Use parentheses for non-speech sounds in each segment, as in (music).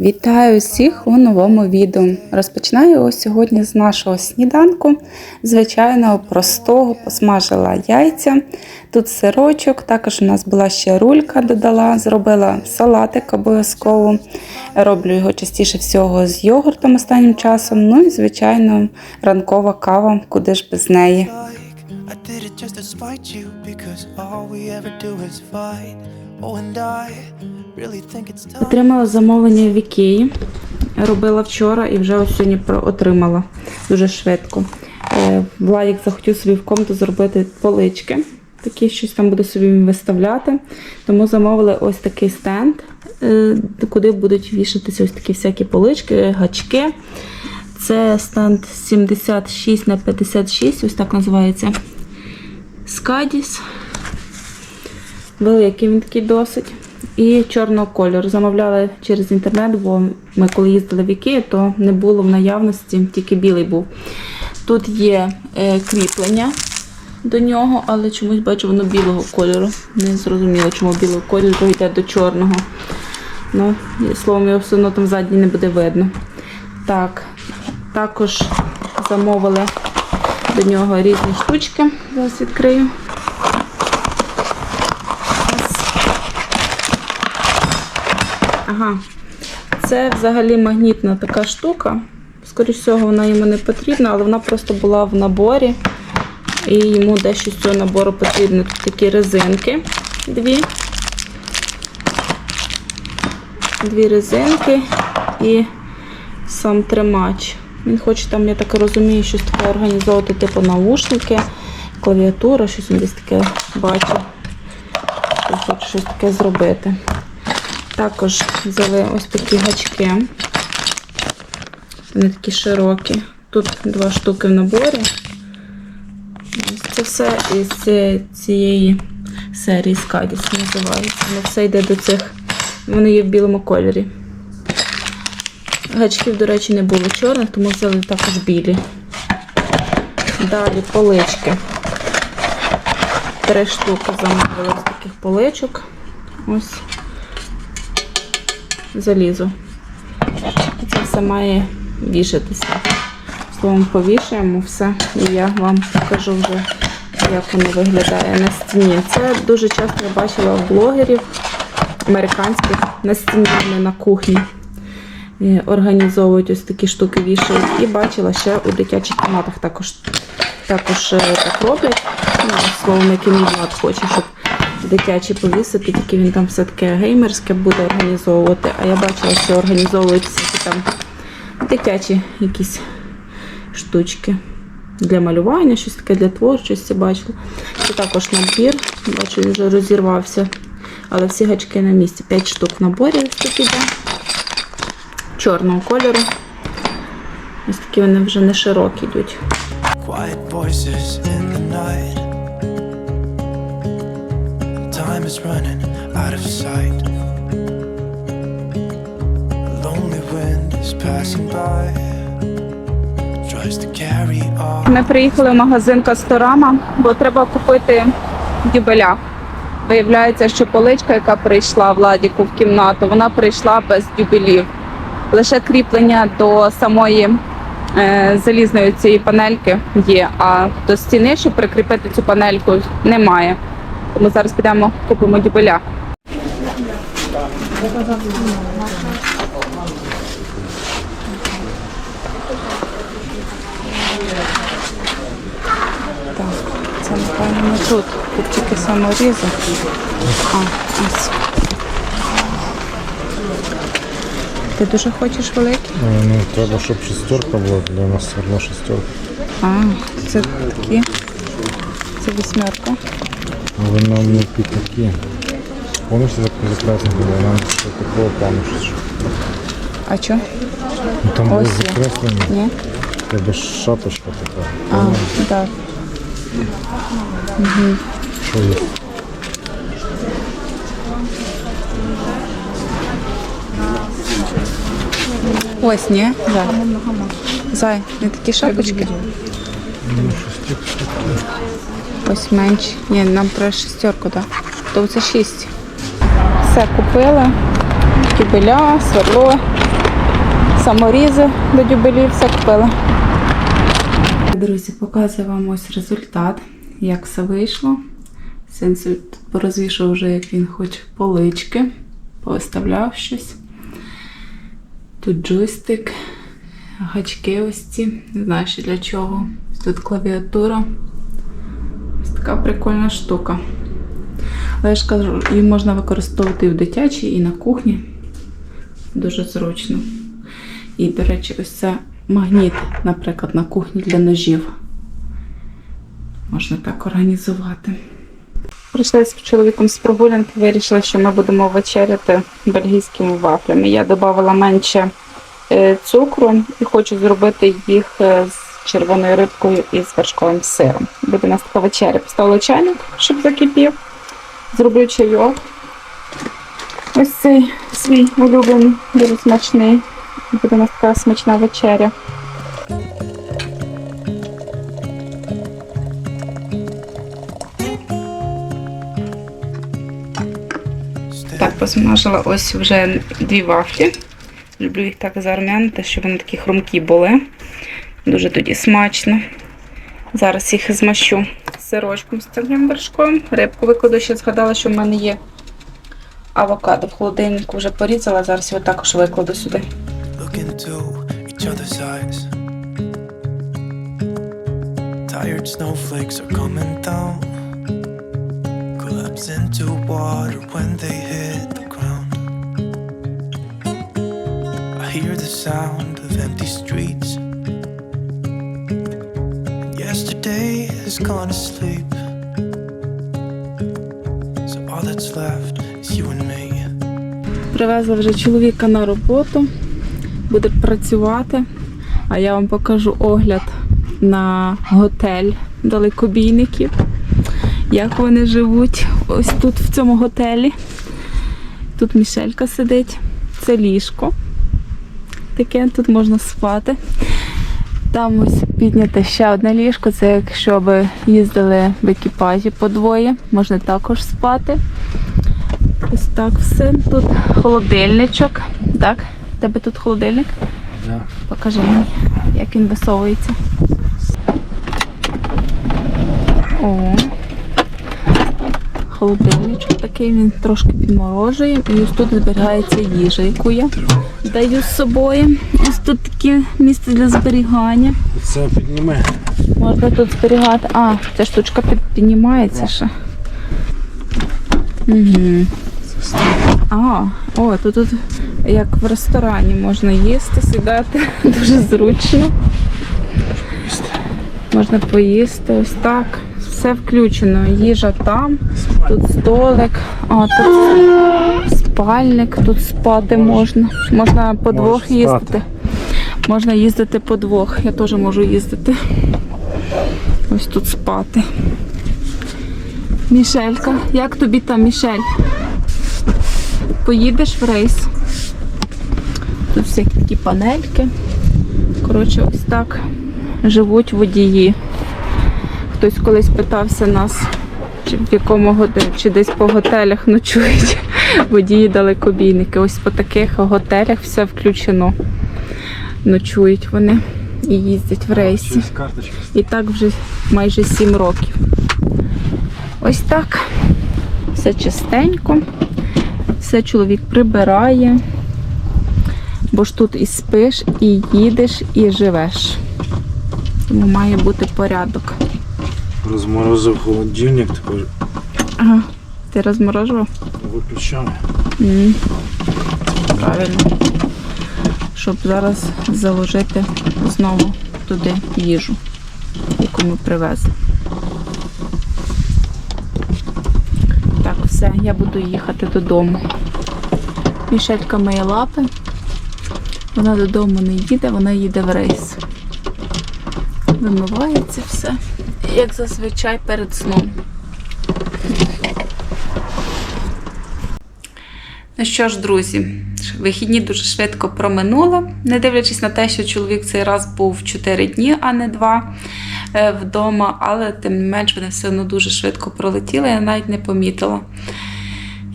Вітаю всіх у новому відео. Розпочинаю його сьогодні з нашого сніданку. Звичайного простого, посмажила яйця. Тут сирочок, також у нас була ще рулька, додала, зробила салатик обов'язково. Роблю його частіше всього з йогуртом останнім часом. Ну і, звичайно, ранкова кава, куди ж без неї. I Отримала замовлення в Ікеї. Робила вчора і вже ось сьогодні отримала дуже швидко. Е, Владик захотів собі в комнату зробити полички. Такі щось там буде собі виставляти. Тому замовили ось такий стенд, е, куди будуть вішатися ось такі всякі полички, гачки. Це стенд 76 на 56, ось так називається. Скадіс. Великий він такий досить. І чорного кольору. Замовляли через інтернет, бо ми коли їздили в Ікею, то не було в наявності, тільки білий був. Тут є е, кріплення до нього, але чомусь бачу воно білого кольору. Не зрозуміло, чому білого кольору йде до чорного. Ну, словом, його все одно там ззаді не буде видно. Так, також замовили до нього різні штучки. Зараз відкрию. Ага. Це взагалі магнітна така штука. Скоріше всього, вона йому не потрібна, але вона просто була в наборі. І йому дещо з цього набору потрібно. Тут такі резинки. Дві. Дві резинки і сам тримач. Він хоче там, я так розумію, щось таке організовувати, типу наушники, клавіатура, щось він десь таке бачив. Хоче щось таке зробити. Також взяли ось такі гачки. Вони такі широкі. Тут два штуки в наборі. Ось це все із цієї серії Скадіс називається. Воно все йде до цих. Вони є в білому кольорі. Гачків, до речі, не було чорних, тому взяли також білі. Далі полички. Три штуки замовили з таких поличок. Ось залізо. Це все має вішатися. Словом, повішаємо все, і я вам покажу вже, як воно виглядає на стіні. Це дуже часто я бачила в блогерів американських на стіні, на кухні. Організовують ось такі штуки вішають. І бачила ще у дитячих кімнатах також, також е, так роблять. Ну, словом, який мій влад хоче, щоб дитячі повісити, тільки він там все таке геймерське буде організовувати. А я бачила, що організовують всякі там дитячі якісь штучки для малювання, щось таке для творчості бачила. Це також набір. Бачу, він вже розірвався. Але всі гачки на місці. 5 штук в наборі ось такі йде. Чорного кольору. Ось такі вони вже не широкі йдуть. Quiet voices in the night. Time is running out of sight. Lonely wind is passing by. Ми приїхали в магазин Касторама, бо треба купити дюбеля. Виявляється, що поличка, яка прийшла Владіку в кімнату, вона прийшла без дюбелів. Лише кріплення до самої е, залізної цієї панельки є, а до стіни, щоб прикріпити цю панельку, немає. Тому зараз підемо купимо дюбеля. Так, це напевно не тут. Тут тільки саморізи. А, ось. Ти дуже хочеш великий? Е, Ну, треба, щоб шестерка була, для нас одно шестерка. А, це такі. Це вісьмерка. Але нам не під такі. Помниш, як закреслення було? Нам ще такого плану. А що? Ну там було Ось є. закреслення, Ні? тебе шапочка така. А, так. Що є? Ось, ні? Зай. Зай, не такі шапочки? Ось менші. Ні, нам треба шестерку, так. То це шість. Все купили. Кібеля, сверло. саморізи до дюбелів, все купила. Друзі, показую вам ось результат, як все вийшло. Син порозвішав вже, як він хоче полички, повиставляв щось. Тут джойстик, гачки ось ці, не знаю ще для чого. Тут клавіатура. Така прикольна штука. Але я ж кажу, її можна використовувати і в дитячій, і на кухні. Дуже зручно. І, до речі, ось це магніт, наприклад, на кухні для ножів. Можна так організувати. Прийшли з чоловіком з прогулянки, вирішили, що ми будемо вечеряти бельгійськими вафлями. Я додавала менше е, цукру і хочу зробити їх е, з червоною рибкою і з вершковим сиром. Буде нас така вечеря. Поставила чайник, щоб закипів. Зроблю чайок. Ось цей свій улюблений, дуже смачний. Буде у нас така смачна вечеря. Так, посмажила ось вже дві вафлі. Люблю їх так зарум'янити, щоб вони такі хрумкі були. Дуже тоді смачно. Зараз їх змащу сирочком з цим вершком. Рибку викладу, ще згадала, що в мене є авокадо в холодильнику вже порізала. Зараз його також викладу сюди. Tired snowflakes are coming down. Collapse into water when they hit the ground. I hear the sound of empty streets. Has gone to sleep. So all that's left is you and me. Привезла вже чоловіка на роботу, буде працювати. А я вам покажу огляд на готель далекобійників. Як вони живуть ось тут, в цьому готелі. Тут Мішелька сидить. Це ліжко. Таке, тут можна спати. Там ось піднята ще одне ліжко. Це якщо ви їздили в екіпажі по двоє, можна також спати. Ось так все. Тут холодильничок. Так? У Тебе тут холодильник? Да. Покажи мені, як він висовується. О. Холодильничок такий, він трошки підморожує. І ось тут зберігається їжа, яку я даю з собою. Ось тут таке місце для зберігання. Це підніме. Можна тут зберігати. А, ця штучка піднімається ще. Угу. А, о, то тут як в ресторані можна їсти, сідати. (laughs) Дуже зручно. Можна поїсти ось так. Все включено. Їжа там, тут столик, а тут спальник, тут спати можна. Можна по двох їздити. Можна їздити по двох. Я теж можу їздити. Ось тут спати. Мішелька, як тобі там, Мішель? Поїдеш в рейс? Тут всякі такі панельки. Коротше, ось так живуть водії. Хтось колись питався нас, чи в якому годи- чи десь по готелях ночують (laughs) водії далекобійники. Ось по таких готелях все включено. Ночують вони і їздять в рейсі. І так вже майже 7 років. Ось так. Все чистенько. Все чоловік прибирає. Бо ж тут і спиш, і їдеш, і живеш. Тому має бути порядок. Розморозив холодильник, тепер Ага. Ти розморожував? виключаю. М, Правильно. Щоб зараз заложити знову туди їжу, яку ми привезли. Так, все, я буду їхати додому. Мішелька миє лапи. Вона додому не їде, вона їде в рейс. Вимивається все, як зазвичай перед сном. Ну що ж, друзі, вихідні дуже швидко проминули, не дивлячись на те, що чоловік цей раз був 4 дні, а не 2 е, вдома, але тим не менш вони все одно дуже швидко пролетіли, я навіть не помітила.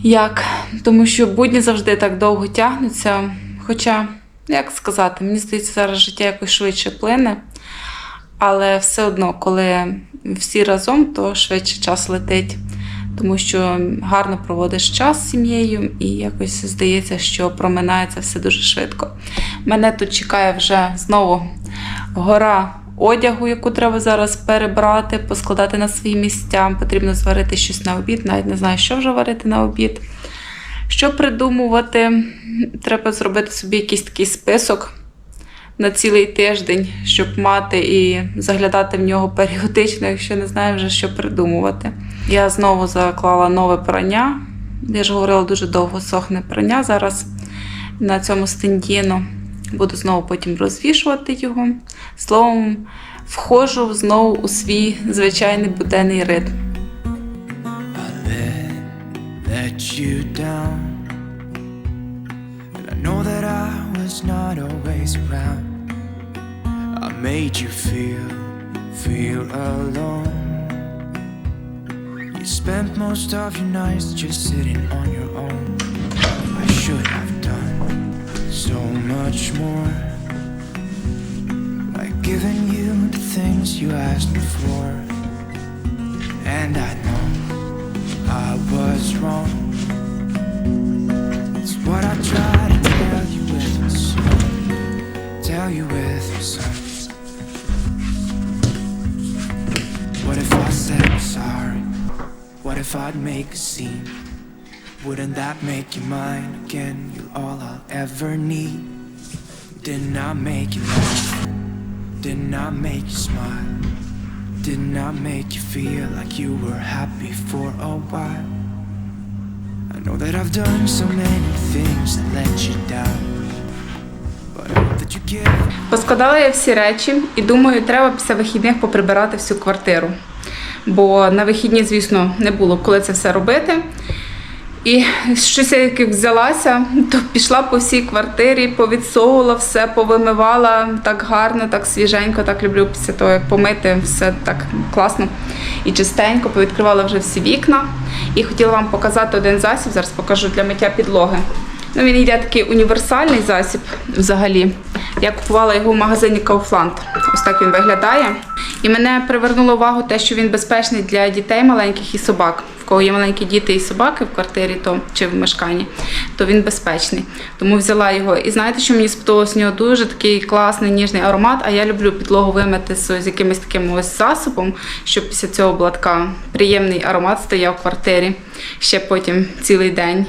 Як? Тому що будні завжди так довго тягнуться. Хоча як сказати, мені здається, зараз життя якось швидше плине. Але все одно, коли всі разом, то швидше час летить. Тому що гарно проводиш час з сім'єю, і якось здається, що проминається все дуже швидко. Мене тут чекає вже знову гора одягу, яку треба зараз перебрати, поскладати на свої місця. Потрібно зварити щось на обід, навіть не знаю, що вже варити на обід. Що придумувати? Треба зробити собі якийсь такий список на цілий тиждень, щоб мати і заглядати в нього періодично, якщо не знаю вже, що придумувати. Я знову заклала нове прання. Я ж говорила, дуже довго сохне прання зараз на цьому стендіну. Буду знову потім розвішувати його. Словом, входжу знову у свій звичайний буденний ритм. I know that not always around. I made you feel, feel alone. You spent most of your nights just sitting on your own. I should have done so much more. Like giving you the things you asked me for. And I know I was wrong. It's what I try You with song. What if I said I'm sorry? What if I'd make a scene? Wouldn't that make you mine again? You're all I'll ever need. Didn't I make you laugh? Didn't I make you smile? Didn't I make you feel like you were happy for a while? I know that I've done so many things that let you down. Поскладала я всі речі і думаю, треба після вихідних поприбирати всю квартиру. Бо на вихідні, звісно, не було коли це все робити. І щось я як взялася, то пішла по всій квартирі, повідсовувала все, повимивала так гарно, так свіженько, так люблю після того, як помити, все так класно і чистенько, повідкривала вже всі вікна. І хотіла вам показати один засіб, зараз покажу для миття підлоги. Ну, він йде такий універсальний засіб взагалі. Я купувала його в магазині Kaufland. Ось так він виглядає. І мене привернуло увагу те, що він безпечний для дітей маленьких і собак. В кого є маленькі діти і собаки в квартирі, то чи в мешканні, то він безпечний. Тому взяла його. І знаєте, що мені сподобалось? У нього дуже такий класний ніжний аромат. А я люблю підлогу вимити з, якимось таким ось засобом, щоб після цього була така приємний аромат стояв в квартирі ще потім цілий день.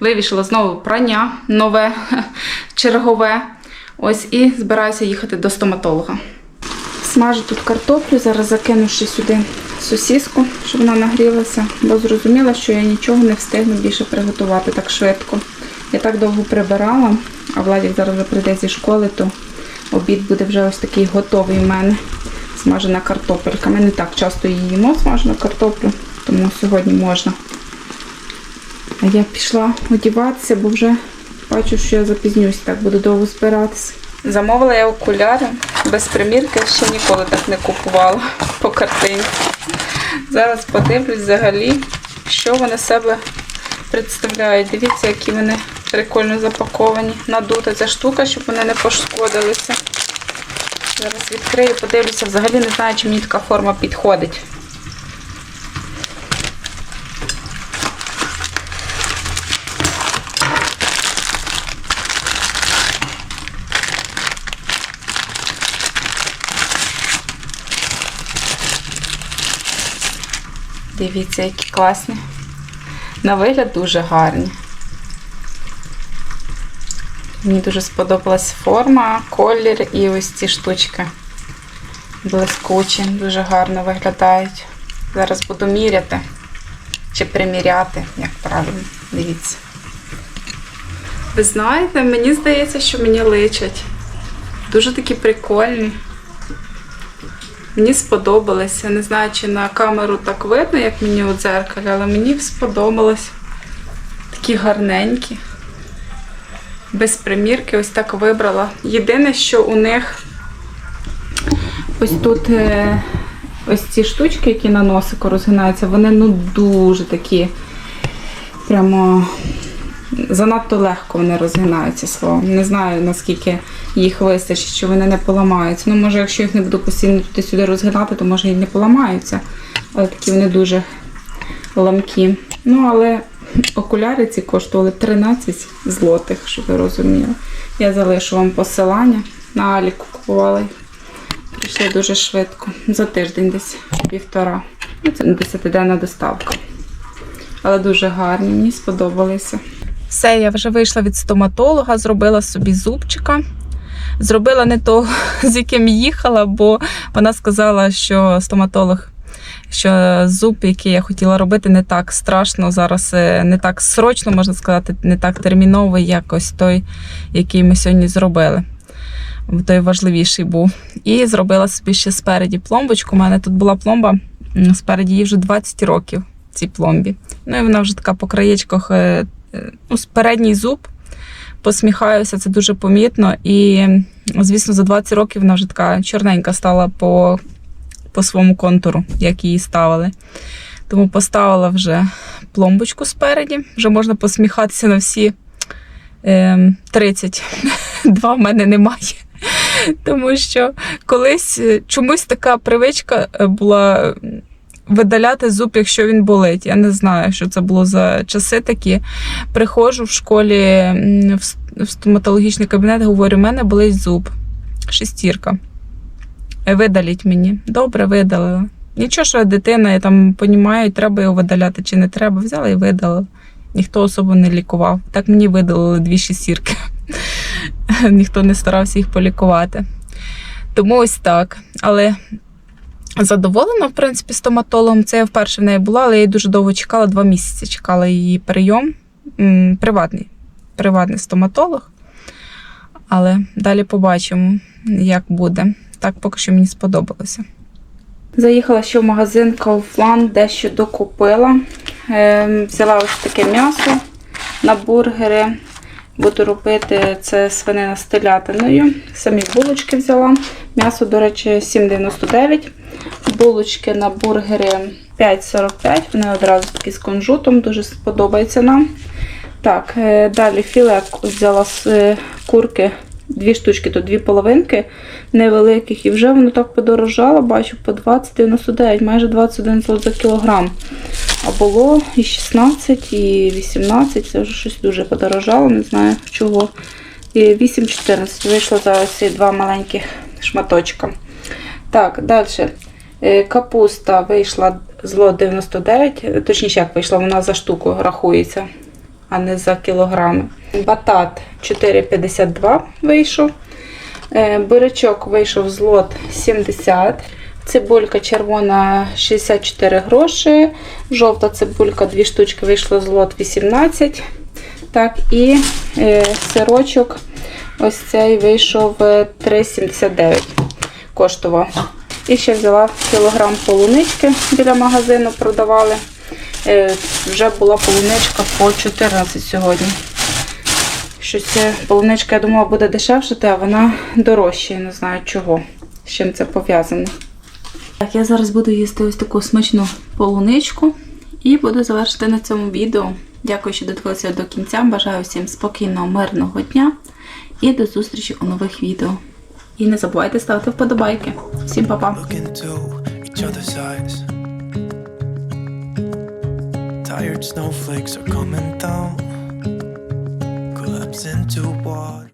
Вивішала знову прання нове, (laughs) чергове. Ось і збираюся їхати до стоматолога. Смажу тут картоплю, зараз закину ще сюди сосіску, щоб вона нагрілася, бо зрозуміла, що я нічого не встигну більше приготувати так швидко. Я так довго прибирала, а Владик зараз прийде зі школи, то обід буде вже ось такий готовий в мене. Смажена картопелька. Ми не так часто її їмо смажену картоплю, тому сьогодні можна. А я пішла одіватися, бо вже бачу, що я запізнюсь, так буду довго збиратися. Замовила я окуляри без примірки, ще ніколи так не купувала по картині. Зараз подивлюсь взагалі, що вони себе представляють. Дивіться, які вони прикольно запаковані. Надута ця штука, щоб вони не пошкодилися. Зараз відкрию, подивлюся, взагалі не знаю, чи мені така форма підходить. Дивіться, які класні. На вигляд дуже гарні. Мені дуже сподобалась форма, колір і ось ці штучки. Блискучі, дуже гарно виглядають. Зараз буду міряти чи приміряти, як правильно. Дивіться. Ви знаєте, мені здається, що мені личать. Дуже такі прикольні. Мені сподобалося. Не знаю, чи на камеру так видно, як мені у дзеркалі, але мені сподобалось. Такі гарненькі. Без примірки, ось так вибрала. Єдине, що у них ось тут е, ось ці штучки, які на носику розгинаються, вони ну дуже такі прямо занадто легко вони розгинаються словом. Не знаю, наскільки їх вистачить, що вони не поламаються. Ну, може, якщо їх не буду постійно туди-сюди розгинати, то може і не поламаються. Але такі вони дуже ламкі. Ну, але окуляри ці коштували 13 злотих, щоб ви розуміли. Я залишу вам посилання. На Аліку купувала. їх. Прийшли дуже швидко. За тиждень десь півтора. Ну, це 10-денна доставка. Але дуже гарні, мені сподобалися. Все, я вже вийшла від стоматолога, зробила собі зубчика. Зробила не того, (laughs) з яким їхала, бо вона сказала, що стоматолог, що зуб, який я хотіла робити, не так страшно зараз, е, не так срочно, можна сказати, не так терміновий, як ось той, який ми сьогодні зробили. Той важливіший був. І зробила собі ще спереді пломбочку. У мене тут була пломба спереді їй вже 20 років, цій пломбі. Ну і вона вже така по краєчках, е, передній зуб. Посміхаюся, це дуже помітно. І, звісно, за 20 років вона вже така чорненька стала по, по своєму контуру, як її ставили. Тому поставила вже пломбочку спереді. Вже можна посміхатися на всі е, 30. (laughs) Два в мене немає. Тому що колись е, чомусь така привичка е, була видаляти зуб, якщо він болить. Я не знаю, що це було за часи такі. Приходжу в школі в стоматологічний кабінет, говорю, у мене болить зуб. Шестірка. Видаліть мені. Добре, видалила. Нічого, що дитина, я там понімаю, треба його видаляти чи не треба. Взяла і видалила. Ніхто особо не лікував. Так мені видалили дві шестірки. (laughs) Ніхто не старався їх полікувати. Тому ось так. Але задоволена, в принципі, стоматологом. Це я вперше в неї була, але я її дуже довго чекала, два місяці чекала її прийом. Приватний, приватний стоматолог. Але далі побачимо, як буде. Так поки що мені сподобалося. Заїхала ще в магазин Kaufland, дещо докупила. Е, взяла ось таке м'ясо на бургери. Буду робити це свинина з телятиною. Самі булочки взяла. М'ясо, до речі, 7,99. Булочки на бургери 5,45. Вони одразу такі з кунжутом, дуже сподобається нам. Так, е, далі філе взяла з е, курки. Дві штучки, то дві половинки невеликих, і вже воно так подорожало, бачу, по 20,99, майже 21 злот за кілограм. А було і 16, і 18, це вже щось дуже подорожало, не знаю чого. І 8,14 вийшло за ці два маленьких шматочка. Так, далі. Е, Капуста вийшла зло 99, е, точніше, як вийшла, вона за штуку рахується, а не за кілограми. Батат 4,52 вийшов. Е, Бурячок вийшов з лот 70. Цибулька червона 64 гроші. Жовта цибулька 2 штучки вийшло з лот 18. Так, і е, сирочок ось цей вийшов е, 3,79 коштував. І ще взяла кілограм полунички біля магазину продавали. Е, вже була полуничка по 14 сьогодні. Щось е, полуничка, я думала, буде дешевшати, а вона дорожча. Я не знаю чого. З чим це пов'язано. Так, я зараз буду їсти ось таку смачну полуничку і буду завершити на цьому відео. Дякую, що додивилися до кінця. Бажаю всім спокійного, мирного дня і до зустрічі у нових відео. І не забувайте ставити вподобайки. Всім па-па! Tired snowflakes are coming down, collapse into water.